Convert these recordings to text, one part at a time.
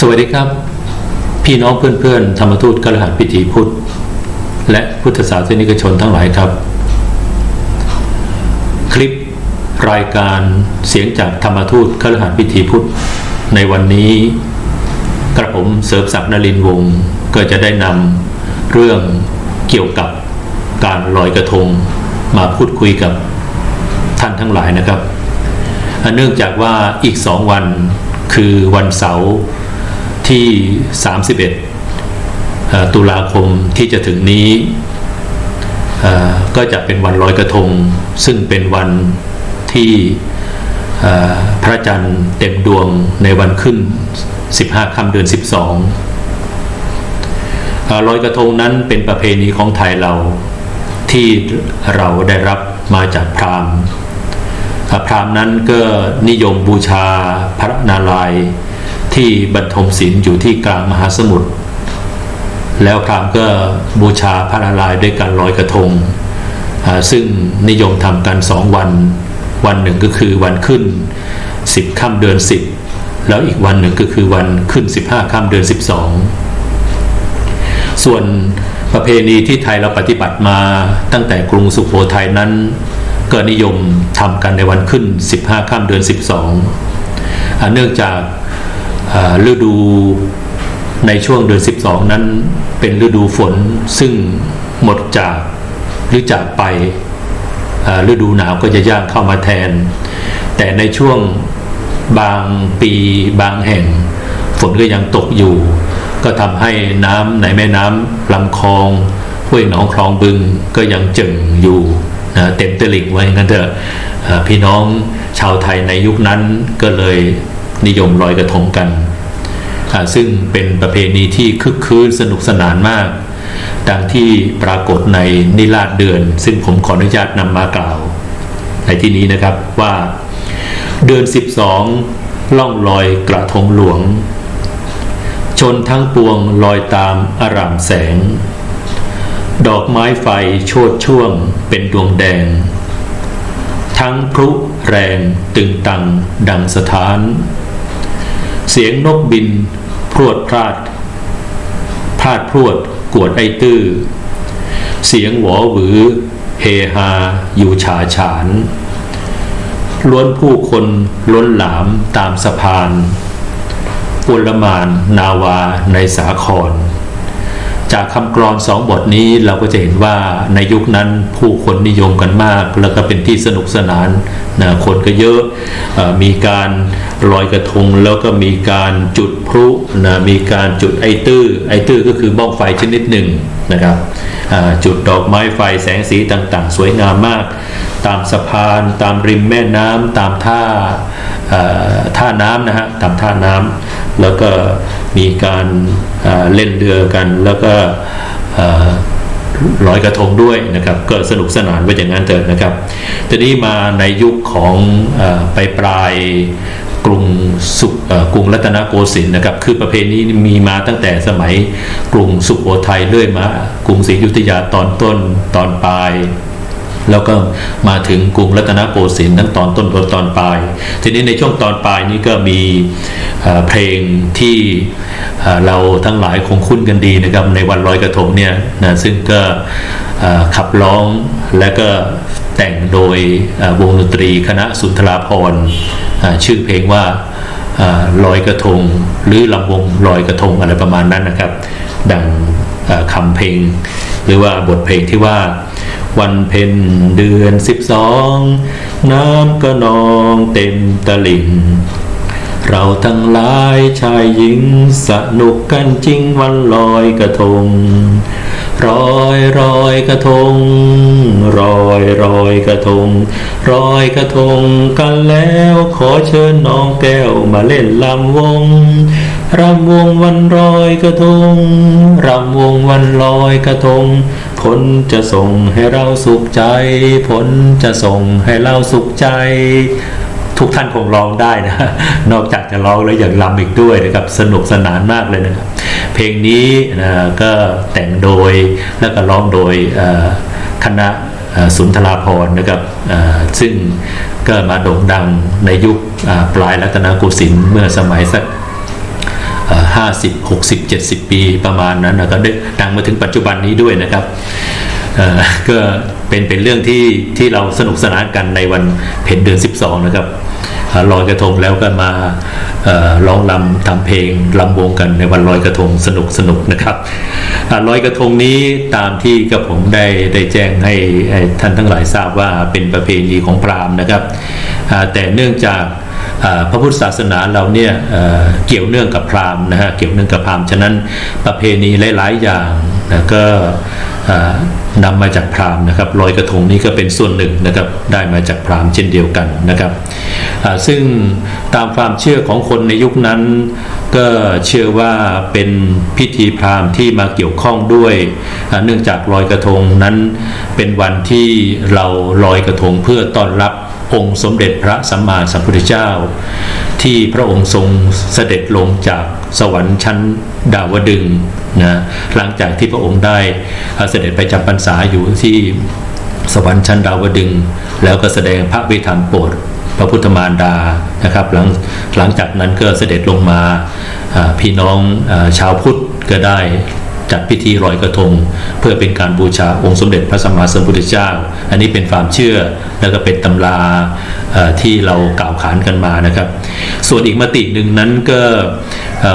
สวัสดีครับ พี่น้องเพื่อนๆ ธรรมทูตกระหัสพิธีพุทธ และพุทธศาสนิกชนทั้งหลายครับ คลิปรายการเสียงจากธรรมทูตกระหัสพิธีพุทธ ในวันนี้ กระผมเสริมศักดิ์นรินวงศ์ก็จะได้นำเรื่องเกี่ยวกับการลอยกระทงมาพูดคุยกับท่านทั้งหลายนะครับ เนื่องจากว่าอีกสองวันคือวันเสาร์ ที่ 31 ตุลาคมที่จะถึงนี้ก็จะเป็นวันลอยกระทง ซึ่งเป็นวันที่พระจันทร์เต็มดวงในวันขึ้น 15ค่ำเดือน 12อลอยกระทงนั้นเป็นประเพณีของไทยเราที่เราได้รับมาจากพราหมณ์พราหมณ์นั้นก็นิยมบูชาพระนารายณ์ ที่บรรทมศีลอยู่ที่กลางมหาสมุทรแล้วพราหมณ์ก็บูชาพระนารายณ์ด้วยการลอยกระทง ซึ่งนิยมทำกันสองวัน วันหนึ่งก็คือวันขึ้น 10ค่ำเดือน 10 แล้วอีกวันหนึ่งก็คือวันขึ้น 15ค่ำเดือน 12 ส่วนประเพณีที่ไทยเราปฏิบัติมาตั้งแต่กรุงสุโขทัยนั้นก็นิยมทำกันในวันขึ้น 15ค่ำเดือน 12อเนื่องจาก ฤดูในช่วงเดือน 12 นั้นเป็นฤดูฝนซึ่งหมดจากหรือจากไปฤดูหนาวก็จะย่างเข้ามาแทน แต่ในช่วงบางปีบางแห่ง ฝนก็ยังตกอยู่ ก็ทำให้น้ำในแม่น้ำลำคลองห้วยหนองคลองบึงก็ยังจิ่งอยู่นะเต็มตลิ่งไว้งั้นเถอะอ่าพี่น้องชาวไทยในยุคนั้นก็เลย นิยมลอยกระทงกัน ซึ่งเป็นประเพณีที่คึกคืนสนุกสนานมาก ดังที่ปรากฏในนิราศเดือน ซึ่งผมขออนุญาตนำมากล่าว ในที่นี้นะครับว่าเดือน 12 ล่องลอยกระทงหลวง ชนทั้งปวงลอยตามอารามแสง ดอกไม้ไฟโชดช่วงเป็นดวงแดง ทั้งพลุแรงตึงตังดังสถาน เสียงนกบิน พรวดพลาดพลาดพรวดกวดไอตื้อ เสียงหวอหวือ เฮฮา อยู่ฉาฉาน ล้วนผู้คนล้นหลามตามสะพานอุลมานนาวาในสาคร จากคำกรอนสองบทนี้เราก็จะเห็นว่าในยุคนั้นผู้คนนิยมกันมาก แล้วก็เป็นที่สนุกสนานนะคนก็เยอะออมีการลอยกระทงแล้วก็มีการจุดพลุนะมีการจุดไอตื้อไอตื้อก็คือบ้องไฟชนิดหนึ่งนะครับจุดดอกไม้ไฟแสงสีต่างๆ สวยงามมาก ตามสะพานตามริมแม่น้ำตามท่าท่าน้ำนะฮะตามท่าน้ำแล้วก็ มีการเล่นเรือกันแล้วก็เอ่อลอยกระทงด้วยนะครับ ก็สนุกสนานไปอย่างนั้นเถอะนะครับทีนี้มาในยุคของอไปปลายกรุงสุกรุงรัตนโกสินทร์นะครับ คือประเพณีนี้มีมาตั้งแต่สมัยกรุงสุโขทัยเรื่อยมากรุงศรีอยุธยาตอนต้นตอนปลาย แล้วก็มาถึงกรุงรัตนโกสินทร์ทั้งตอนต้นตอนตอนปลาย ทีนี้ในช่วงตอนปลายนี้ก็มีเพลงที่เราทั้งหลายคงคุ้นกันดีนะครับในวันลอยกระทงเนี่ยนะซึ่งก็ขับร้องและก็แต่งโดยวงดนตรีคณะสุนทราภรณ์ชื่อเพลงว่าลอยกระทง หรือลำวงลอยกระทงอะไรประมาณนั้นนะครับ ดังคำเพลง หรือว่าบทเพลงที่ว่า วันเพ็ญเดือนสิบสอง น้ำก็นองเต็มตลิ่ง เราทั้งหลายชายหญิงสนุกกันจริงวันลอยกระทงรอยรอยกระทง รอยรอยกระทง รอยกระทงกันแล้วขอเชิญน้องแก้วมาเล่นลำวง รำวงวันลอยกระทง รำวงวันลอยกระทง ผลจะส่งให้เราสุขใจ ผลจะส่งให้เราสุขใจ ทุกท่านคงร้องได้นะ นอกจากจะร้องแล้วอย่างรำอีกด้วยนะครับ สนุกสนานมากเลยนะครับ เพลงนี้นะก็แต่งโดยแล้วก็ร้องโดยคณะสุนทราภรนะครับซึ่งก็มาโด่งดังในยุคปลายรัตนโกสินทร์เมื่อสมัยสัก ห้าสิบหกสิบเจ็ดสิบปีประมาณนั้นนะก็ได้ดังมาถึงปัจจุบันนี้ด้วยนะครับก็เป็นเป็นเรื่องที่ที่เราสนุกสนานกันในวันเพ็ญเดือน 12 นะครับลอยกระทงแล้วก็มาร้องลำทำเพลงลำวงกันในวันลอยกระทงสนุกสนุกนะครับอลอยกระทงนี้ตามที่กับผมได้ได้แจ้งให้ท่านทั้งหลายทราบว่าเป็นประเพณีของพราหมณ์นะครับแต่เนื่องจาก พระพุทธศาสนาเราเนี่ยเเกี่ยวเนื่องกับพราหมณ์นะฮะเกี่ยวเนื่องกับพราหมณ์ฉะนั้นประเพณีหลาย ๆ อย่างนะก็อ่านำมาจากพราหมณ์นะครับลอยกระทงนี้ก็เป็นส่วนหนึ่งนะครับได้มาจากพราหมณ์เช่นเดียวกันนะครับซึ่งตามความเชื่อของคนในยุคนั้น ก็เชื่อว่าเป็นพิธีพราหมณ์ที่มาเกี่ยวข้องด้วย เนื่องจากลอยกระทงนั้นเป็นวันที่เราลอยกระทงเพื่อต้อนรับ องค์สมเด็จพระสัมมาสัมพุทธเจ้า ที่พระองค์ทรงเสด็จลงจากสวรรค์ชั้นดาวดึงนะหลังจากที่พระองค์ได้เสด็จไปจำพรรษาอยู่ที่สวรรค์ชั้นดาวดึง แล้วก็แสดงพระวิธรรมโปรดพระพุทธมารดานะครับหลังหลังจากนั้นก็เสด็จลงมาพี่น้องอชาวพุทธก็ได้ จัดพิธีลอยกระทง เพื่อเป็นการบูชาองค์สมเด็จพระสัมมาสัมพุทธเจ้า อันนี้เป็นความเชื่อแล้วก็เป็นตำราที่เรากล่าวขานกันมานะครับ ส่วนอีกมติหนึ่งนั้นก็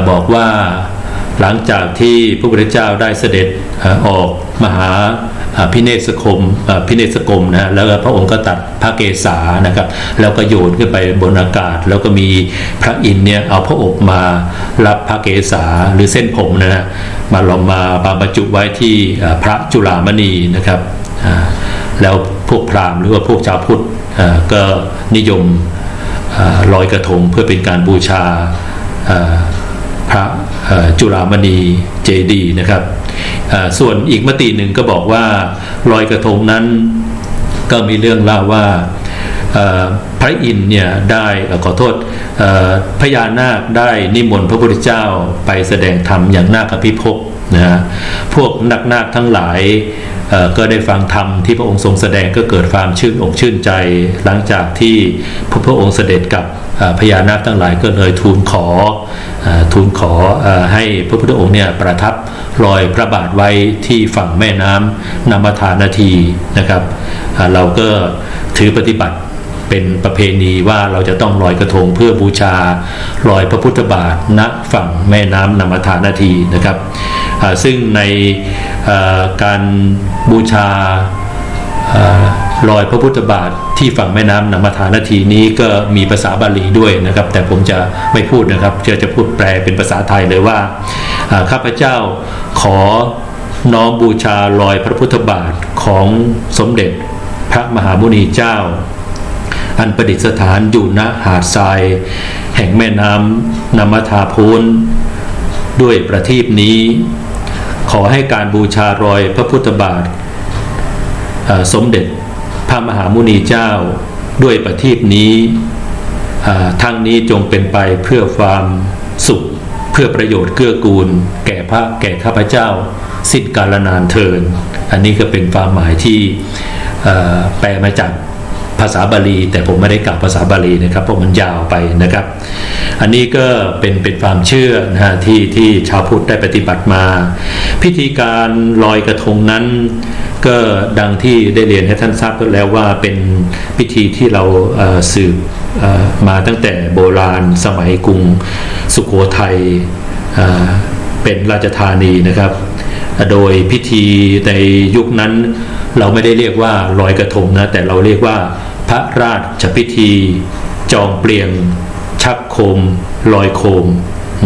บอกว่า หลังจากที่พระพุทธเจ้าได้เสด็จออกมหาอ่าพิเนศคมพิเนศกรมนะแล้วพระองค์ก็ตัดพระเกศานะครับ แล้วก็โยนขึ้นไปบนอากาศ แล้วก็มีพระอินเนี่ยเอาพระอกมารับพระเกศาหรือเส้นผมนะฮะมาลงมาบาบรรจุไว้ที่พระจุฬามณีนะครับแล้วพวกพราหมณ์หรือว่าพวกชาวพุทธก็นิยมลอยกระทงเพื่อเป็นการบูชา พระจุฬามณีเจดีนะครับส่วนอีกมติหนึ่งก็บอกว่าลอยกระทงนั้นก็มีเรื่องเล่าว่าพระอินทร์เนี่ยได้ขอโทษพญานาคได้นิมนต์พระพุทธเจ้าไปแสดงธรรมอย่างนาคพิภพนะฮะพวกนักนาคทั้งหลาย ก็ได้ฟังธรรมที่พระองค์ทรงแสดงก็เกิดความชื่นอกชื่นใจ หลังจากที่พระพระองค์เสด็จกับพญานาคทั้งหลายก็เลยทูลขออทูลขออให้พระพุทธองค์เนี่ยประทับรอยพระบาทไว้ที่ฝั่งแม่น้ำนามทานาทีนะครับเราก็ถือปฏิบัติเป็นประเพณีว่าเราจะต้องลอยกระทงเพื่อบูชารอยพระพุทธบาทณฝั่งแม่น้ำนามทานาทีนะครับ ซึ่งในการบูชาเอ่อรอยพระพุทธบาทที่ฝั่งแม่น้ำนามทานาทีนี้ก็มีภาษาบาลีด้วยนะครับ แต่ผมจะไม่พูดนะครับจะจะพูดแปลเป็นภาษาไทยเลยว่าข้าพเจ้าขอน้อมบูชารอยพระพุทธบาทของสมเด็จพระมหามุนีเจ้า อันประดิษฐานอยู่ณหาดทราย แห่งแม่น้ำนามทาพูนด้วยประทีปนี้ ขอให้การบูชารอยพระพุทธบาทสมเด็จพระมหามุนีเจ้าด้วยประทีปนี้อ่าทั้งนี้จงเป็นไปเพื่อความสุขเพื่อประโยชน์เกื้อกูล แก่พระแก่ข้าพเจ้า สิ้นกาลนานเทิน อันนี้ก็เป็นความหมายที่แปลมาจากภาษาบาลี แต่ผมไม่ได้กล่าวภาษาบาลีนะครับเพราะมันยาวไปนะครับ อันนี้ก็เป็นเป็นความเชื่อนะฮะที่ที่ชาวพุทธได้ปฏิบัติมา พิธีการลอยกระทงนั้น ก็ดังที่ได้เรียนให้ท่านทราบแล้วว่าเป็นพิธีที่เราสืบมาตั้งแต่โบราณสมัยกรุงสุโขทัยเอ่อเป็นราชธานีนะครับ โดยพิธีในยุคนั้นเราไม่ได้เรียกว่าลอยกระทงนะแต่เราเรียกว่าพระราชพิธี จองเปลี่ยนชักโคม ลอยโคม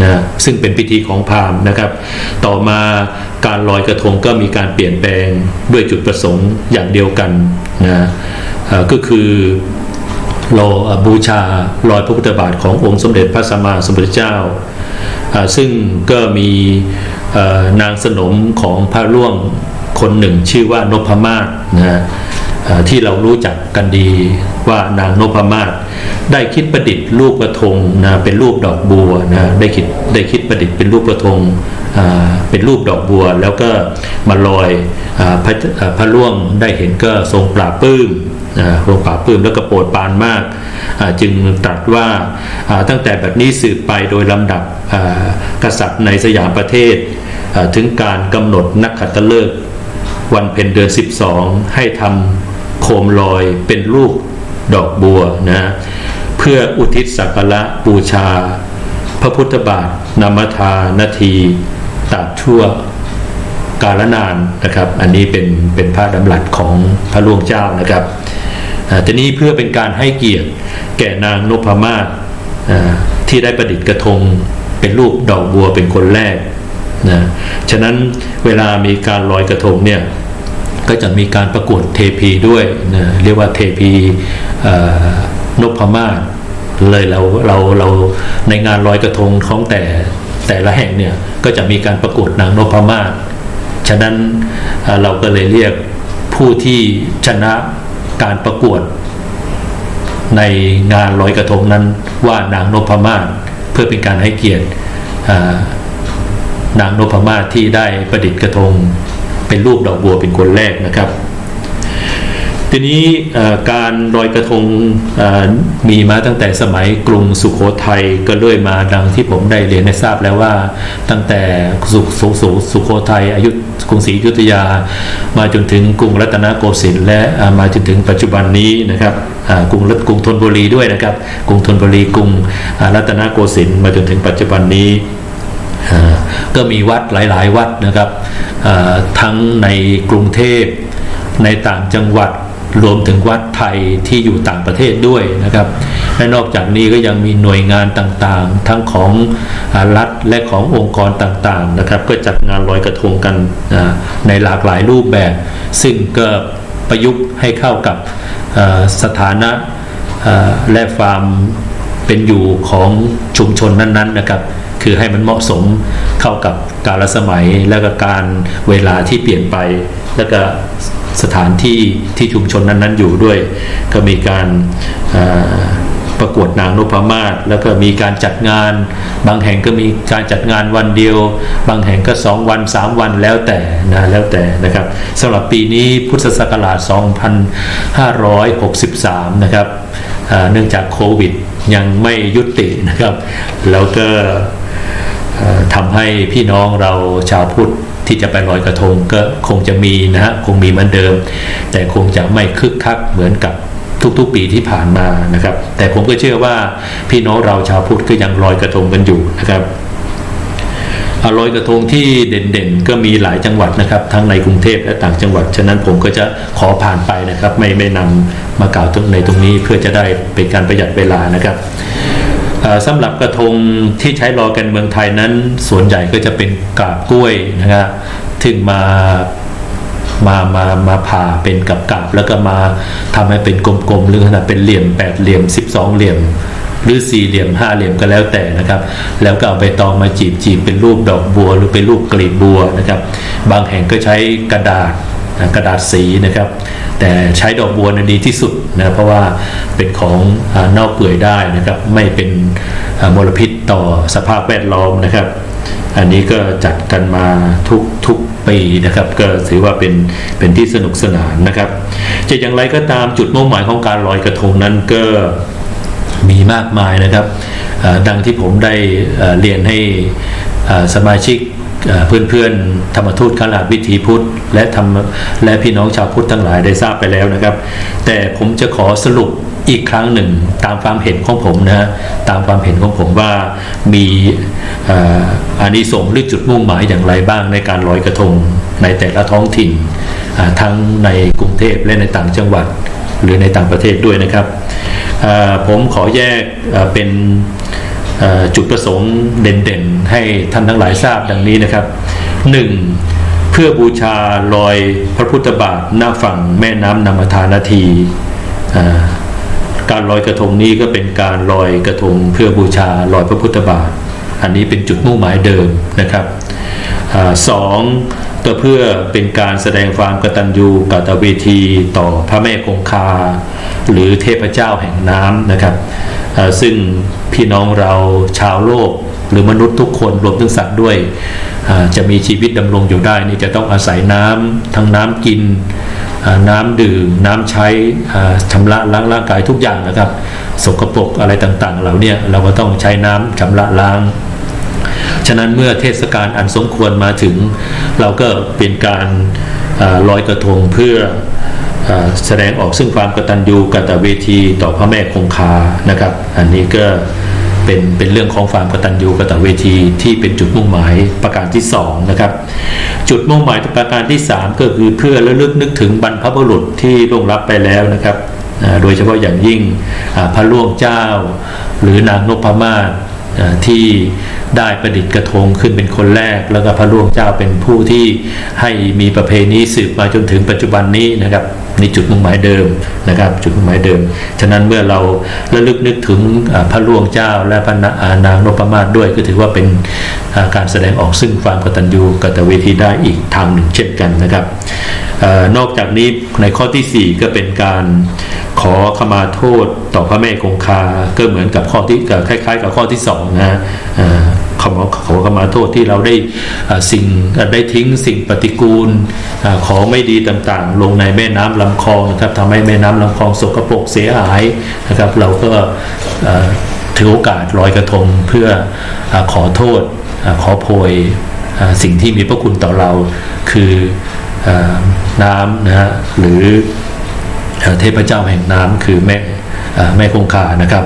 นะซึ่งเป็นพิธีของพราหมณ์นะครับ ต่อมาการลอยกระทงก็มีการเปลี่ยนแปลงด้วยจุดประสงค์อย่างเดียวกันนะก็คือรอบูชารอยพระพุทธบาทขององค์สมเด็จพระสัมมาสัมพุทธเจ้า ซึ่งก็มีนางสนมของพระร่วงคนหนึ่งชื่อว่านพมาศนะ ที่เรารู้จักกันดีว่านางนพมาศได้คิดประดิษฐ์รูปกระทงนะเป็นรูปดอกบัวนะได้คิดได้คิดประดิษฐ์เป็นรูปกระทงเป็นรูปดอกบัว แล้วก็มาลอยอพระพระร่วงได้เห็นก็ทรงปราบปลื้มทรงปราบปลื้มแล้วก็โปรดปานมาก จึงตรัสว่าตั้งแต่แบบนี้สืบไปโดยลำดับกษัตริย์ในสยามประเทศ ถึงการกำหนดนักขัตฤกษ์วันเพ็ญเดือน 12 ให้ทำ คมลอยเป็นรูปดอกบัวนะเพื่ออุทิศสักการะบูชา พระพุทธบาทนามทานาทีตราชั่วกาลนานนะครับ อันนี้เป็นเป็นพระดำรัสของพระลวงเจ้านะครับอ่าทีนี้เพื่อเป็นการให้เกียรติแก่นางนพมาศที่ได้ประดิษฐ์กระทงเป็นรูปดอกบัวเป็นคนแรกนะฉะนั้นเวลามีการลอยกระทงเนี่ย ก็จะมีการประกวดเทพีด้วยนะเรียกว่าเทพีนพมาศเลยเราเราเราในงานลอยกระทงของแต่แต่ละแห่งเนี่ยก็จะมีการประกวดนางนพมาศฉะนั้นเเราก็เลยเรียกผู้ที่ชนะการประกวด ในงานลอยกระทงนั้นว่านางนพมาศเพื่อเป็นการให้เกียรตินางนพมาศที่ได้ประดิษฐ์กระทง เป็นรูปดอกบัวเป็นคนแรกนะครับทีนี้การลอยกระทงมีมาตั้งแต่สมัยกรุงสุขโขทัยก็เรื่อยมาดังที่ผมได้เรียนให้ทราบแล้วว่า ตั้งแต่สุสุสุสุโขทัยอายุกรุงศรีอยุธยา มาจนถึงกรุงรัตนโกสินทร์และมาจนถึงปัจจุบันนี้นะครับกรุงรัตกรุงธนบุรีด้วยนะครับ กรุงธนบุรีกรุงรัตนโกสินทร์มาจนถึงปัจจุบันนี้ ก็มีวัดหลาย ๆ วัดนะครับทั้งในกรุงเทพในต่างจังหวัดรวมถึงวัดไทยที่อยู่ต่างประเทศด้วยนะครับและนอกจากนี้ก็ยังมีหน่วยงานต่างๆ ทั้งของรัฐและขององค์กรต่างๆนะครับ ก็จัดงานลอยกระทงกันในหลากหลายรูปแบบ ซึ่งก็ประยุกต์ให้เข้ากับสถานะและความเป็นอยู่ของชุมชนนั้นๆนะครับ คือให้มันเหมาะสมเข้ากับกาลสมัยและก็การเวลาที่เปลี่ยนไป แล้วก็สถานที่ที่ชุมชนนั้นๆอยู่ด้วย ก็มีการประกวดนางนพมาศแล้วก็มีการจัดงาน บางแห่งก็มีการจัดงานวันเดียว บางแห่งก็ 2 วัน 3 วันแล้วแต่นะแล้วแต่นะครับสำหรับปีนี้พุทธศักราช 2563 นะครับเอ่อเนื่องจากโควิดยังไม่ยุตินะครับ แล้วก็ ทำให้พี่น้องเราชาวพุทธที่จะไปลอยกระทงก็คงจะมีนะฮะคงมีเหมือนเดิม แต่คงจะไม่คึกคักเหมือนกับทุกๆปีที่ผ่านมานะครับ แต่ผมก็เชื่อว่าพี่น้องเราชาวพุทธก็ยังลอยกระทงกันอยู่นะครับลอยกระทงที่เด่นๆ ก็มีหลายจังหวัดนะครับ ทั้งในกรุงเทพและต่างจังหวัด ฉะนั้นผมก็จะขอผ่านไปนะครับ ไม่ไม่นำมากล่าวตรงในตรงนี้เพื่อจะได้เป็นการประหยัดเวลานะครับ สำหรับกระทงที่ใช้ลอกันเมืองไทยนั้น ส่วนใหญ่ก็จะเป็นกาบกล้วยนะครับถึงมามามามาผ่าเป็นกับกาบแล้วก็มาทำให้เป็นกลมๆหรือขนาดเป็นเหลี่ยมแปดเหลี่ยม12เหลี่ยม หรือสี่เหลี่ยมห้าเหลี่ยมก็แล้วแต่นะครับ แล้วก็เอาใบตองมาจีบจีบเป็นรูปดอกบัว หรือเป็นรูปกลีบบัวนะครับ บางแห่งก็ใช้กระดาษ กระดาษสีนะครับ แต่ใช้ดอกบัวนดีที่สุดนะเพราะว่าเป็นของอนอกเปื่อยได้นะครับ ไม่เป็นมลพิษต่อสภาพแวดล้อมนะครับ อันนี้ก็จัดกันมาทุกทุกปีนะครับ ก็ถือว่าเป็นเป็นที่สนุกสนานนะครับ จะอย่างไรก็ตามจุดมุ่งหมายของการลอยกระทงนั้นก็มีมากมายนะครับ ดังที่ผมได้เรียนให้สมาชิก เพื่อนๆธรรมทูตขลาดวิถีพุทธ และธรรมและพี่น้องชาวพุทธทั้งหลายได้ทราบไปแล้วนะครับ แต่ผมจะขอสรุปอีกครั้งหนึ่งตามความเห็นของผมนะฮะตามความเห็นของผมว่ามีอานิสงส์หรือจุดมุ่งหมายอย่างไรบ้างในการลอยกระทงในแต่ละท้องถิ่น ทั้งในกรุงเทพและในต่างจังหวัดหรือในต่างประเทศด้วยนะครับผมขอแยกเป็น จุดประสงค์เด่นๆ ให้ท่านทั้งหลายทราบดังนี้นะครับ 1. เพื่อบูชาลอยพระพุทธบาทหน้าฝั่งแม่น้ำนามทานาที การลอยกระทงนี้ก็เป็นการลอยกระทงเพื่อบูชาลอยพระพุทธบาท อันนี้เป็นจุดมุ่งหมายเดิมนะครับอสองก็เพื่อเป็นการแสดงความกตัญญูกตเวทีต่อพระแม่คงคา หรือเทพเจ้าแห่งน้ำนะครับ ซึ่งพี่น้องเราชาวโลก หรือมนุษย์ทุกคนรวมถึงสัตว์ด้วย จะมีชีวิตดำรงอยู่ได้นี่จะต้องอาศัยน้ำทั้งน้ำกินน้ำดื่ม น้ำใช้ชำระล้างร่างกายทุกอย่างนะครับ สกปรกอะไรต่างๆ เหล่าเนี้เราก็ต้องใช้น้ำชำระล้าง ฉะนั้นเมื่อเทศกาลอันสมควรมาถึง เราก็เป็นการอลอยกระทงเพื่อ แสดงออกซึ่งความกตัญญูกตเวทีต่อพระแม่คงคานะครับ อันนี้ก็เป็นเป็นเรื่องของความกตัญญูกตเวทีที่เป็นจุดมุ่งหมายประการที่สองนะครับจุดมุ่งหมายประการที่สามก็คือเพื่อระลึกนึกถึงบรรพบุรุษที่ล่วงลับไปแล้วนะครับ โดยเฉพาะอย่างยิ่งพระล่วงเจ้า หรือนางนพมาศอ่า ที่ได้ประดิษฐ์กระทงขึ้นเป็นคนแรก แล้วก็พระร่วงเจ้าเป็นผู้ที่ให้มีประเพณีสืบมาจนถึงปัจจุบันนี้นะครับนี่จุดมุ่งหมายเดิมนะครับ จุดมุ่งหมายเดิม ฉะนั้นเมื่อเราระลึกนึกถึงพระร่วงเจ้าและพระนาอ่านางนพมาศด้วยก็ถือว่าเป็นการแสดงออกซึ่งความกตัญญูกตเวทีได้อีกทางหนึ่งเช่นกันนะครับออนอกจากนี้ในข้อทีสี่4 ก็เป็นการ ขอขมาโทษต่อพระแม่คงคา ก็เหมือนกับข้อที่กับคล้าย ๆ กับข้อที่สองนะขอขอขมาโทษที่เราได้สิ่งได้ทิ้งสิ่งปฏิกูลอของไม่ดีต่างๆ ลงในแม่น้ำลำคลองนะครับทำให้แม่น้ำลำคลองสกปรกเสียหายนะครับ เราก็ถือโอกาสลอยกระทงเพื่ออขอโทษอขอโพยอ่สิ่งที่มีพระคุณต่อเราคืออน้ำนะฮะหรือ เทพเจ้าแห่งน้ำคือแม่แม่คงคานะครับ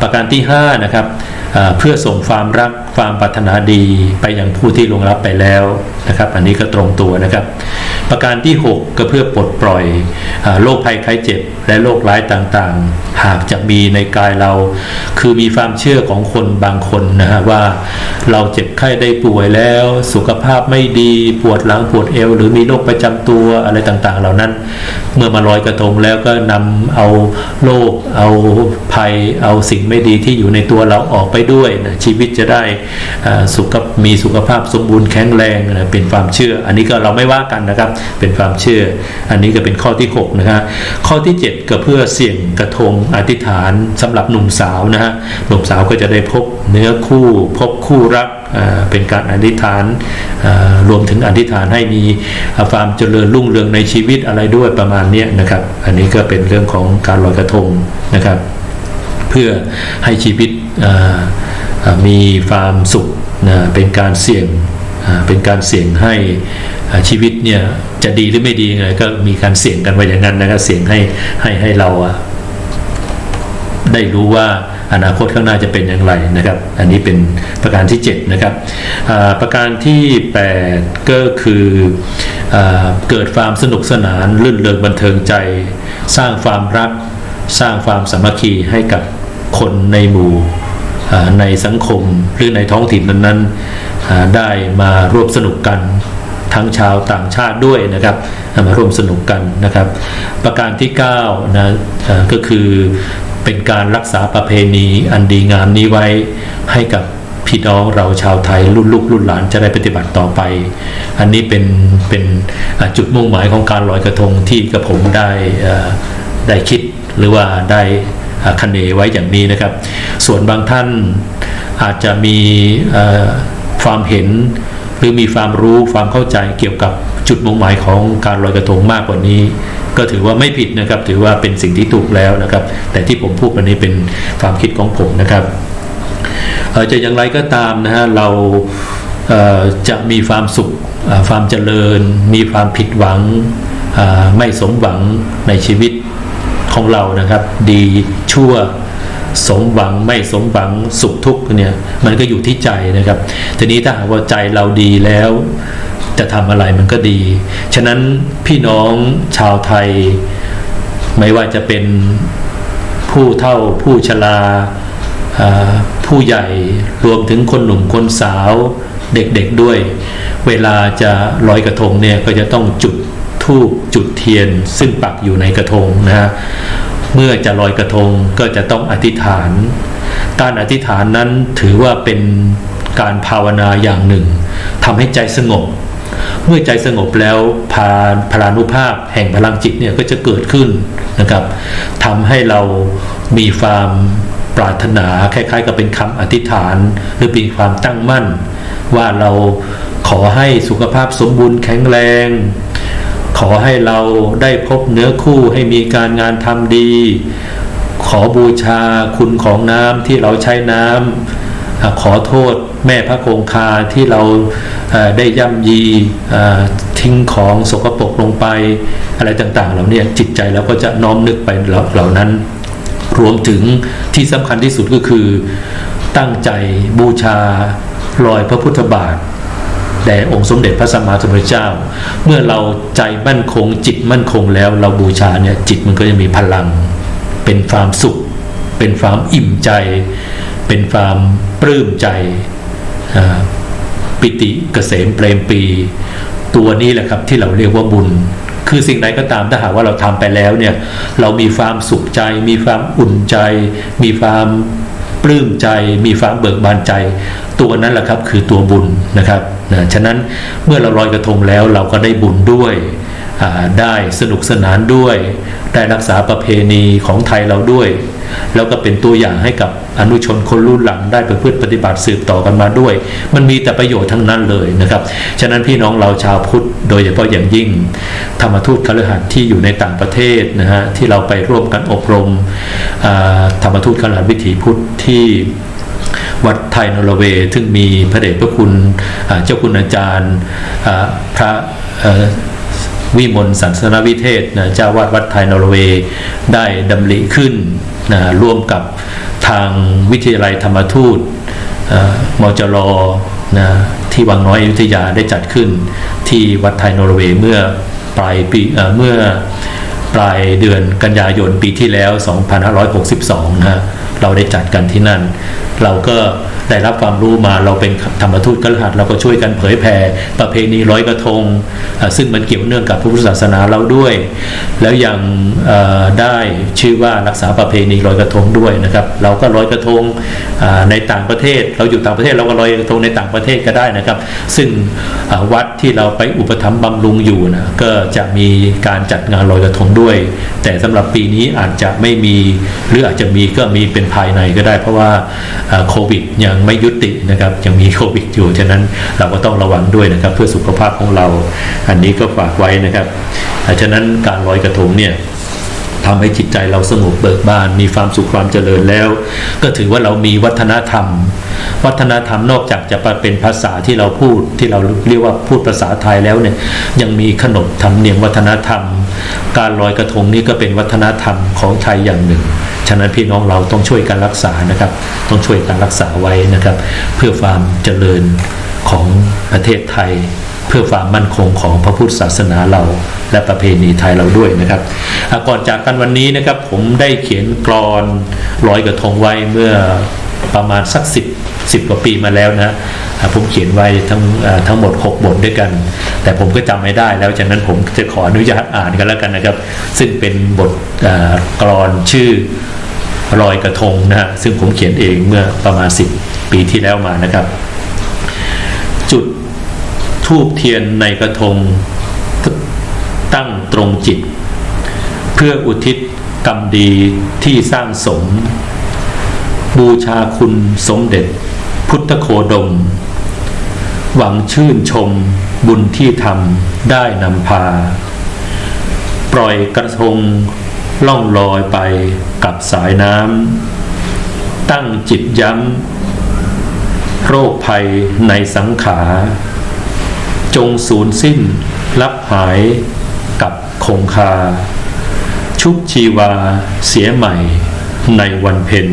ประการที่5นะครับเพื่อส่งความรักความปรารถนาดีไปยังผู้ที่ลงรับไปแล้วนะครับ อันนี้ก็ตรงตัวนะครับ ประการที่ 6 ก็เพื่อปลดปล่อยอโรคภัยไข้เจ็บ และโรคร้ายต่างๆ หากจะมีในกายเรา คือมีความเชื่อของคนบางคนนะฮะว่าเราเจ็บไข้ได้ป่วยแล้ว สุขภาพไม่ดีปวดหลังปวดเอว หรือมีโรคประจำตัวอะไรต่างๆ เหล่านั้น เมื่อมาลอยกระทงแล้วก็นำเอาโรคเอาภัยเอาสิ่งไม่ดีที่อยู่ในตัวเราออกไปด้วยนะชีวิตจะได้สุขมีสุขภาพสมบูรณ์แข็งแรงนะเป็นความเชื่อ อันนี้ก็เราไม่ว่ากันนะครับเป็นความเชื่อ อันนี้ก็เป็นข้อที่6นะฮะข้อที่ 7 ก็เพื่อเสี่ยงกระทงอธิษฐานสำหรับหนุ่มสาวนะฮะหนุ่มสาวก็จะได้พบเนื้อคู่พบคู่รักเป็นการอธิษฐานรวมถึงอธิษฐานให้มีความเจริญรุ่งเรืองในชีวิตอะไรด้วยประมาณนี้นะครับ อันนี้ก็เป็นเรื่องของการลอยกระทงนะครับ เพื่อให้ชีวิตมีความสุขนะเป็นการเสี่ยงเป็นการเสี่ยงให้ชีวิตเนี่ยจะดีหรือไม่ดียังไงก็มีการเสี่ยงกันไว้อย่างนั้นนะครับเสี่ยงให้ให้ให้เราได้รู้ว่าอนาคตข้างหน้าจะเป็นอย่างไรนะครับ อันนี้เป็นประการที่ 7 นะครับประการที่ 8 ก็คืออเกิดความสนุกสนาน ลื่นเริงบันเทิงใจ สร้างความรัก สร้างความสามัคคีให้กับ คนในหมู่ในสังคมหรือในท้องถิ่นนั้นๆได้มาร่วมสนุกกันทั้งชาวต่างชาติด้วยนะครับมาร่วมสนุกกันนะครับ ประการที่9นะเอ่อก็คือเป็นการรักษาประเพณีอันดีงามนี้ไว้ให้กับพี่น้องเราชาวไทยรุ่นลูกรุ่นหลานจะได้ปฏิบัติต่อไป อันนี้เป็นเป็นจุดมุ่งหมายของการลอยกระทงที่กระผมได้ได้คิดหรือว่าได้ คะเนไว้อย่างนี้นะครับ ส่วนบางท่านอาจจะมีความเห็นหรือมีความรู้ความเข้าใจเกี่ยวกับจุดมุ่งหมายของการลอยกระทงมากกว่านี้ ก็ถือว่าไม่ผิดนะครับ ถือว่าเป็นสิ่งที่ถูกแล้วนะครับ แต่ที่ผมพูดวันนี้เป็นความคิดของผมนะครับจะอย่างไรก็ตามนะฮะเราจะมีความสุขความเจริญ มีความผิดหวังไม่สมหวังในชีวิต ของเรานะครับ ดีชั่วสมหวังไม่สมหวังสุขทุกข์เนี่ยมันก็อยู่ที่ใจนะครับ ทีนี้ถ้าหากว่าใจเราดีแล้ว จะทำอะไรมันก็ดี ฉะนั้นพี่น้องชาวไทย ไม่ว่าจะเป็นผู้เฒ่าผู้ชราอ่าผู้ใหญ่รวมถึงคนหนุ่มคนสาวเด็กๆด้วย เวลาจะลอยกระทงเนี่ยก็จะต้องจุด ธูปจุดเทียนซึ่งปักอยู่ในกระทงนะฮะเมื่อจะลอยกระทงก็จะต้องอธิษฐาน การอธิษฐานนั้นถือว่าเป็นการภาวนาอย่างหนึ่งทำให้ใจสงบ เมื่อใจสงบแล้วพาพลานุภาพแห่งพลังจิตเนี่ยก็จะเกิดขึ้นนะครับทำให้เรามีความปรารถนาคล้ายๆ กับเป็นคำอธิษฐาน หรือเป็นความตั้งมั่น ว่าเราขอให้สุขภาพสมบูรณ์แข็งแรง ขอให้เราได้พบเนื้อคู่ให้มีการงานทำดี ขอบูชาคุณของน้ำที่เราใช้น้ำอาขอโทษแม่พระคงคาที่เราได้ย่ำยีทิ้งของสกปรกลงไปอะไรต่างๆเหล่านี้จิตใจเราก็จะน้อมนึกไปเหล่าเหล่านั้น รวมถึงที่สำคัญที่สุดก็คือตั้งใจบูชารอยพระพุทธบาท แด่องค์สมเด็จพระสัมมาสัมพุทธเจ้า เมื่อเราใจมั่นคงจิตมั่นคงแล้วเราบูชาเนี่ยจิตมันก็จะมีพลัง เป็นความสุข เป็นความอิ่มใจ เป็นความปลื้มใจ ปิติเกษมเปรมปี ตัวนี้แหละครับที่เราเรียกว่าบุญ คือสิ่งใดก็ตามถ้าหากว่าเราทำไปแล้วเนี่ยเรามีความสุขใจ มีความอุ่นใจ มีความปลื้มใจ มีความเบิกบานใจ ตัวนั้นแหละครับคือตัวบุญนะครับ นะฉะนั้นเมื่อเราลอยกระทงแล้วเราก็ได้บุญด้วยได้สนุกสนานด้วย ได้รักษาประเพณีของไทยเราด้วย แล้วก็เป็นตัวอย่างให้กับอนุชนคนรุ่นหลังได้ประพฤติปฏิบัติสืบต่อกันมาด้วย มันมีแต่ประโยชน์ทั้งนั้นเลยนะครับ ฉะนั้นพี่น้องเราชาวพุทธโดยเฉพาะอย่างยิ่ง ธรรมทูตคฤหัสถ์ที่อยู่ในต่างประเทศนะฮะที่เราไปร่วมกันอบรมธรรมทูตคฤหัสถ์วิถีพุทธที่ วัดไทยนอร์เวย์ซึ่งมีพระเดชพระคุณเจ้าคุณอาจารย์พระวิมลสันสนวิเทศนะเจ้าวาดวัดไทยนอร์เวย์ได้ดำริขึ้นนะร่วมกับทางวิทยาลัยธรรมทูตเอ่อมจรนะที่วังน้อยอยุธยาได้จัดขึ้นที่วัดไทยนอร์เวย์เมื่อปลายปีเอ่อเมื่อปลายเดือนกันยายนปีที่แล้ว 2562 นะฮะ เราได้จัดกันที่นั่น เราก็ได้รับความรู้มาเราเป็นธรรมทูตกระหัสเราก็ช่วยกันเผยแผ่ประเพณีร้อยกระทง ซึ่งมันเกี่ยวเนื่องกับพระพุทธศาสนาเราด้วย แล้วยังได้ชื่อว่ารักษาประเพณีร้อยกระทงด้วยนะครับ เราก็ร้อยกระทงในต่างประเทศ เราอยู่ต่างประเทศเราก็ร้อยกระทงในต่างประเทศก็ได้นะครับ ซึ่งวัดที่เราไปอุปถัมภ์บำรุงอยู่นะก็จะมีการจัดงานลอยกระทงด้วย แต่สำหรับปีนี้อาจจะไม่มีหรืออาจจะมีก็มีเป็นภายในก็ได้ เพราะว่าโควิดยังไม่ยุตินะครับยังมีโควิดอยู่ฉะนั้นเราก็ต้องระวังด้วยนะครับ เพื่อสุขภาพของเรา อันนี้ก็ฝากไว้นะครับฉะนั้นการลอยกระทงเนี่ย ทำให้จิตใจเราสงบเบิกบาน มีความสุขความเจริญแล้ว ก็ถือว่าเรามีวัฒนธรรม วัฒนธรรมนอกจากจะเป็นภาษาที่เราพูดที่เราเรียกว่าพูดภาษาไทยแล้วเนี่ยยังมีขนบธรรมเนียมวัฒนธรรม การลอยกระทงนี่ก็เป็นวัฒนธรรมของไทยอย่างหนึ่งฉะนั้นพี่น้องเราต้องช่วยกันรักษานะครับ ต้องช่วยกันรักษาไว้นะครับ เพื่อความเจริญของประเทศไทย พื่อความมั่นคงของพระพุทธศาสนาเราและประเพณีไทยเราด้วยนะครับก่อนจากกันวันนี้นะครับผมได้เขียนกรอนลอยกระทงไว้เมื่อประมาณสักสิบสิบกว่าปีมาแล้วนะผมเขียนไว้ทั้งทั้งหมด 6 บทด้วยกัน แต่ผมก็จำไม่ได้แล้วฉะนั้นผมจะขออนุญาตอ่านกันแล้วกันนะครับ ซึ่งเป็นบทกรอนชื่อรอยกระทงนะฮะซึ่งผมเขียนเองเมื่อประมาณ 10 ปีที่แล้วมานะครับ ทูบเทียนในกระทงตตั้งตรงจิต เพื่ออุทิศกรรมดีที่สร้างสม บูชาคุณสมเด็จ พุทธโคดม หวังชื่นชมบุญที่ทำได้นำพา ปล่อยกระทงล่องลอยไปกับสายน้ำตั้งจิตย้ำโรคภัยในสังขาร จงสูญสิ้น รับหายกับคงคา ชุบชีวาเสียใหม่ในวันเพ็ญ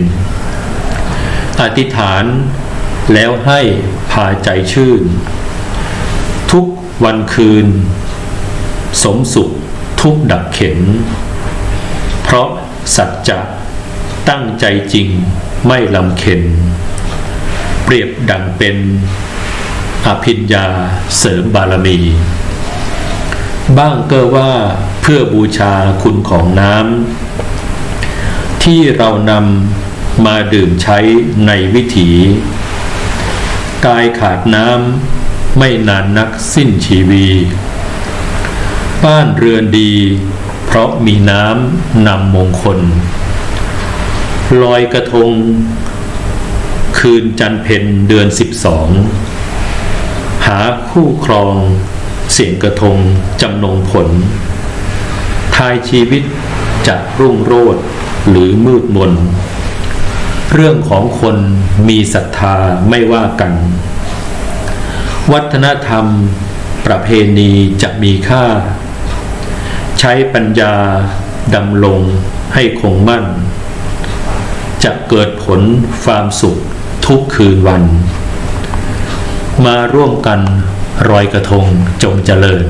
อธิษฐานแล้วให้พาใจชื่น ทุกวันคืน สมสุขทุกดับเข็น เพราะสัจจะตั้งใจจริงไม่ลำเค็น เปรียบดังเป็น อภิญญาเสริมบารมี บ้างก็ว่าเพื่อบูชาคุณของน้ำที่เรานำมาดื่มใช้ในวิถี กายขาดน้ำไม่นานนักสิ้นชีวี บ้านเรือนดี เพราะมีน้ำนำมงคล ลอยกระทง คืนจันเพ็ญเดือนสิบสองาคู่ครอง เสียงกระทงจำนงผล ทายชีวิตจะรุ่งโรจน์หรือมืดมน เรื่องของคนมีศรัทธาไม่ว่ากัน วัฒนธรรมประเพณีจะมีค่า ใช้ปัญญาดำลงให้คงมั่น จะเกิดผลความสุขทุกคืนวัน มาร่วมกันรอยกระทงจงเจริญ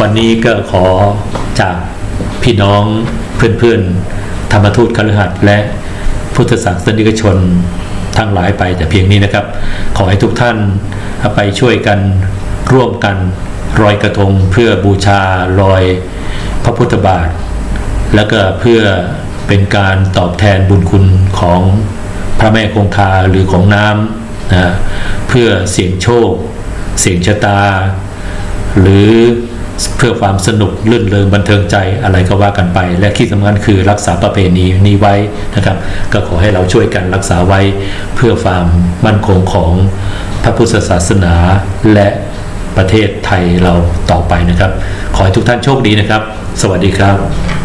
วันนี้ก็ขอจากพี่น้องเพื่อนๆ ธรรมทูตคฤหัสถ์และพุทธศาสนิกชนทั้งหลายไปแต่เพียงนี้นะครับ ขอให้ทุกท่านไปช่วยกันร่วมกันรอยกระทงเพื่อบูชารอยพระพุทธบาท แล้วก็เพื่อเป็นการตอบแทนบุญคุณของพระแม่คงคาหรือของน้ำ นะเพื่อเสี่ยงโชค เสี่ยงชะตา หรือเพื่อความสนุกลื่นเริงบันเทิงใจอะไรก็ว่ากันไป และที่สำคัญคือรักษาประเพณีนี้ไว้นะครับ ก็ขอให้เราช่วยกันรักษาไว้ เพื่อความมั่นคงของพระพุทธศาสนาและประเทศไทยเราต่อไปนะครับ ขอให้ทุกท่านโชคดีนะครับ สวัสดีครับ